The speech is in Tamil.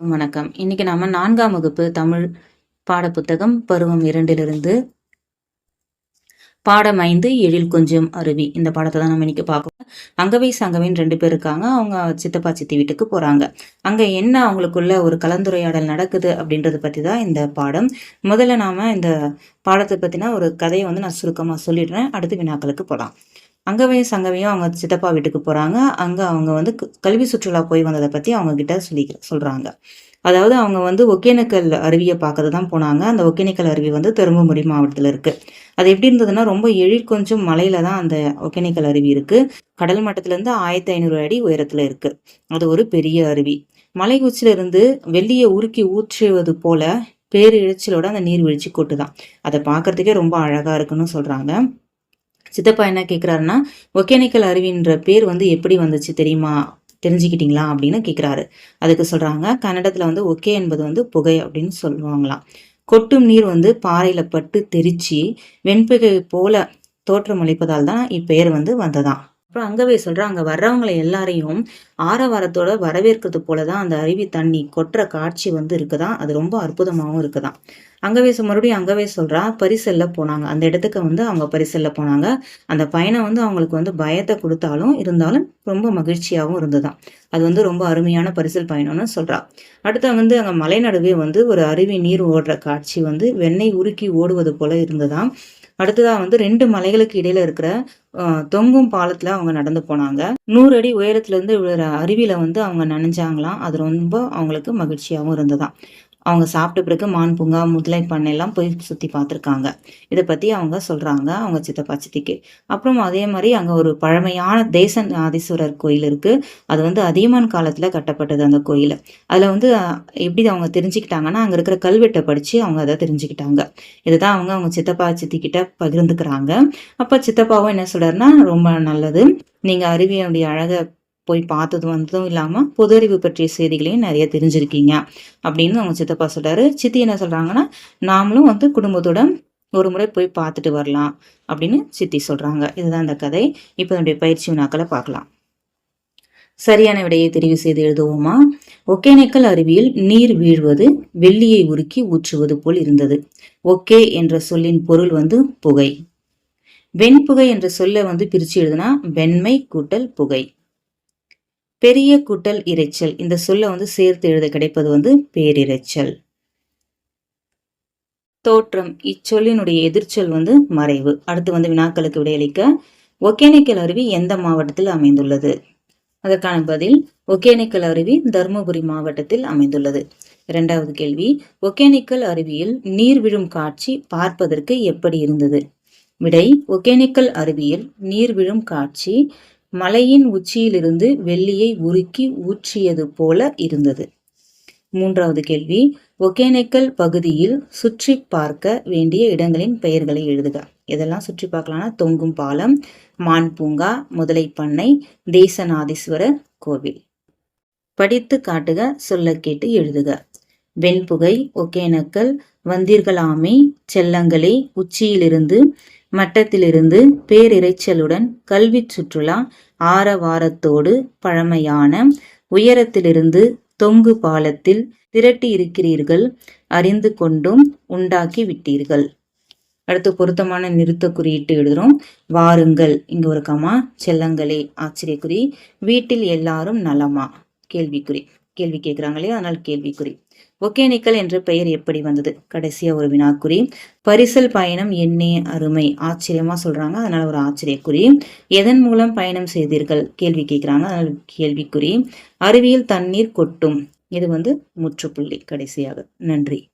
வணக்கம். இன்னைக்கு நாம நான்காம் வகுப்பு தமிழ் பாடப்புத்தகம் பருவம் இரண்டிலிருந்து பாடம் ஐந்து எழில் கொஞ்சம் அருவி. இந்த பாடத்தை தான் நம்ம இன்னைக்கு பார்க்கணும் அங்கவை சங்கவின் ரெண்டு பேர் இருக்காங்க. அவங்க சித்தப்பா சித்தி வீட்டுக்கு போறாங்க. அங்க என்ன அவங்களுக்குள்ள ஒரு கலந்துரையாடல் நடக்குது அப்படின்றத பத்தி தான் இந்த பாடம். முதல்ல நாம இந்த பாடத்தை பத்தினா ஒரு கதையை வந்து நான் சுருக்கமா சொல்லிடுறேன். அடுத்து வினாக்களுக்கு போகலாம் அங்கவையும் சங்கவையும் அவங்க சித்தப்பா வீட்டுக்கு போகிறாங்க அங்கே அவங்க வந்து கல்வி சுற்றுலா போய் வந்ததை பற்றி அவங்கக்கிட்ட சொல்லி சொல்கிறாங்க அதாவது அவங்க வந்து ஒகேனக்கல் அருவியை பார்க்கறது தான் போனாங்க. அந்த ஒகேனக்கல் அருவி வந்து தருமபுரி மாவட்டத்தில் இருக்குது அது எப்படி இருந்ததுன்னா ரொம்ப எழில் கொஞ்சம் மலையில தான் அந்த ஒகேனக்கல் அருவி இருக்குது கடல் மட்டத்திலேருந்து ஆயிரத்தி ஐநூறு அடி உயரத்தில் இருக்குது அது ஒரு பெரிய அருவி. மலை உச்சிலிருந்து வெள்ளியை உருக்கி ஊற்றுவது போல பேரு அந்த நீர்வீழ்ச்சி கொட்டுதான். அதை பார்க்கறதுக்கே ரொம்ப அழகாக இருக்குன்னு சொல்கிறாங்க சித்தப்பா என்ன கேட்குறாருன்னா ஒகேனிக்கல் அருவின்ற பேர் வந்து எப்படி வந்துச்சு தெரியுமா? தெரிஞ்சுக்கிட்டீங்களா? அப்படின்னு கேட்குறாரு அதுக்கு சொல்கிறாங்க கன்னடத்தில் வந்து ஒகே என்பது வந்து புகை அப்படின்னு சொல்லுவாங்களாம். கொட்டும் நீர் வந்து பாறையில் பட்டு தெரிச்சு வெண்புகை போல தோற்றம் அளிப்பதால் தான் இப்பெயர் வந்து வந்ததாம். அப்புறம் அங்கவே சொல்கிறேன் அங்கே வர்றவங்களை எல்லாரையும் ஆரவாரத்தோட வரவேற்கிறது போல தான் அந்த அருவி தண்ணி கொட்டுற காட்சி வந்து இருக்குதான் அது ரொம்ப அற்புதமாகவும் இருக்குதான் அங்கவே மறுபடியும் அங்கவே சொல்கிறா பரிசல்ல போனாங்க. அந்த இடத்துக்கு வந்து அவங்க பரிசல்ல போனாங்க. அந்த பயணம் வந்து அவங்களுக்கு வந்து பயத்தை கொடுத்தாலும் இருந்தாலும் ரொம்ப மகிழ்ச்சியாகவும் இருந்ததுதான் அது வந்து ரொம்ப அருமையான பரிசல் பயணம்னு சொல்கிறா அடுத்த வந்து அங்கே மலை நடுவே வந்து ஒரு அருவி நீர் ஓடுற காட்சி வந்து வெண்ணெய் உருக்கி ஓடுவது போல இருந்ததாம் அடுத்ததாக வந்து ரெண்டு மலைகளுக்கு இடையில இருக்கிற தொங்கும் பாலத்தில் அவங்க நடந்து போனாங்க. நூறு அடி உயரத்துலேருந்து விழுற அருவியில் வந்து அவங்க நனைஞ்சாங்களாம். அது ரொம்ப அவங்களுக்கு மகிழ்ச்சியாகவும் இருந்ததாம். அவங்க சாப்பிட்ட பிறகு மான் பூங்கா முதலை பண்ணையெல்லாம் போய் சுற்றி பார்த்துருக்காங்க. இதை பற்றி அவங்க சொல்கிறாங்க அவங்க சித்தப்பா சித்திக்கு. அப்புறம் அதே மாதிரி அங்கே ஒரு பழமையான தேசன் ஆதீஸ்வரர் கோயில் இருக்குது அது வந்து அதியமான் காலத்தில் கட்டப்பட்டது அந்த கோயில். அதில் வந்து எப்படி அவங்க தெரிஞ்சுக்கிட்டாங்கன்னா அங்கே இருக்கிற கல்வெட்டை படித்து அவங்க அதை தெரிஞ்சுக்கிட்டாங்க. இதுதான் அவங்க அவங்க சித்தப்பா சித்திக்கிட்ட பகிர்ந்துக்கிறாங்க. அப்போ சித்தப்பாவும் என்ன சொல்கிறாருன்னா ரொம்ப நல்லது. நீங்கள் அருவியுடைய அழகை போய் பார்த்தது வந்ததும் இல்லாமல் பொது அறிவு பற்றிய செய்திகளையும் நிறைய தெரிஞ்சிருக்கீங்க. அப்படின்னு அவங்க சித்தப்பா சொல்கிறாரு சித்தி என்ன சொல்கிறாங்கன்னா நாமளும் வந்து குடும்பத்தோட ஒரு முறை போய் பார்த்துட்டு வரலாம் அப்படின்னு சித்தி சொல்கிறாங்க இதுதான் அந்த கதை. இப்போ என்னுடைய பயிற்சி வினாக்களை பார்க்கலாம். சரியான விடையை தெரிவு செய்து எழுதுவோமா? ஒகேனக்கல் அருவியில் நீர் வீழ்வது வெள்ளியை உருக்கி ஊற்றுவது போல் இருந்தது. ஒகே என்ற சொல்லின் பொருள் வந்து புகை. வெண்புகை என்ற சொல்ல வந்து பிரித்து எழுதுனா வெண்மை கூட்டல் புகை. பெரிய குட்டல் இறைச்சல் இந்த சொல்ல வந்து சேர்த்து எழுத கிடைப்பது வந்து பேரிரைச்சல். தோற்றம். இச்சொல்லினுடைய எதிர்ச்சொல் வந்து மறைவு. அடுத்து வந்து வினாக்களுக்கு விடையளிக்க ஒகேனக்கல் அருவி எந்த மாவட்டத்தில் அமைந்துள்ளது? அதற்கான பதில் ஒகேனக்கல் அருவி தருமபுரி மாவட்டத்தில் அமைந்துள்ளது. இரண்டாவது கேள்வி ஒகேனக்கல் அருவியில் நீர் விழும் காட்சி பார்ப்பதற்கு எப்படி இருந்தது? விடை ஒகேனக்கல் அருவியில் நீர் விழும் காட்சி மலையின் உச்சியிலிருந்து வெள்ளியை உருக்கி ஊற்றியது போல இருந்தது. மூன்றாவது கேள்வி ஒகேனக்கல் பகுதியில் சுற்றி பார்க்க வேண்டிய இடங்களின் பெயர்களை எழுதுக. இதெல்லாம் சுற்றி பார்க்கலாம்னா தொங்கும் பாலம் மான் பூங்கா முதலை பண்ணை தேசநாதீஸ்வரர் கோவில். படித்து காட்டுக சொல்ல கேட்டு எழுதுக. வெண்புகை ஒகேனக்கல் வந்தீர்களாமே செல்லங்களே உச்சியிலிருந்து மட்டத்திலிருந்து பேரிரைச்சலுடன் கல்வி சுற்றுலா ஆரவாரத்தோடு பழமையான உயரத்திலிருந்து தொங்கு பாலத்தில் திரட்டி இருக்கிறீர்கள் அறிந்து கொண்டும் உண்டாக்கி விட்டீர்கள். அடுத்து பொருத்தமான நிறுத்த குறியீட்டு எழுதுறோம். வாருங்கள் இங்க ஒரு கமா செல்லங்களே ஆச்சரியக்குறி வீட்டில் எல்லாரும் நலமா? கேள்விக்குறி. கேள்வி கேட்குறாங்களே அதனால் கேள்விக்குறி. ஒகேனிக்கல் என்ற பெயர் எப்படி வந்தது? கடைசியா ஒரு வினாக்குறி. பரிசல் பயணம் என்னே அருமை. ஆச்சரியமா சொல்றாங்க. அதனால ஒரு ஆச்சரியக்குறி. எதன் மூலம் பயணம் செய்தீர்கள்? கேள்வி கேட்கிறாங்க அதனால கேள்விக்குறி. அருவியில் தண்ணீர் கொட்டும். இது வந்து முற்றுப்புள்ளி. கடைசியாக. நன்றி.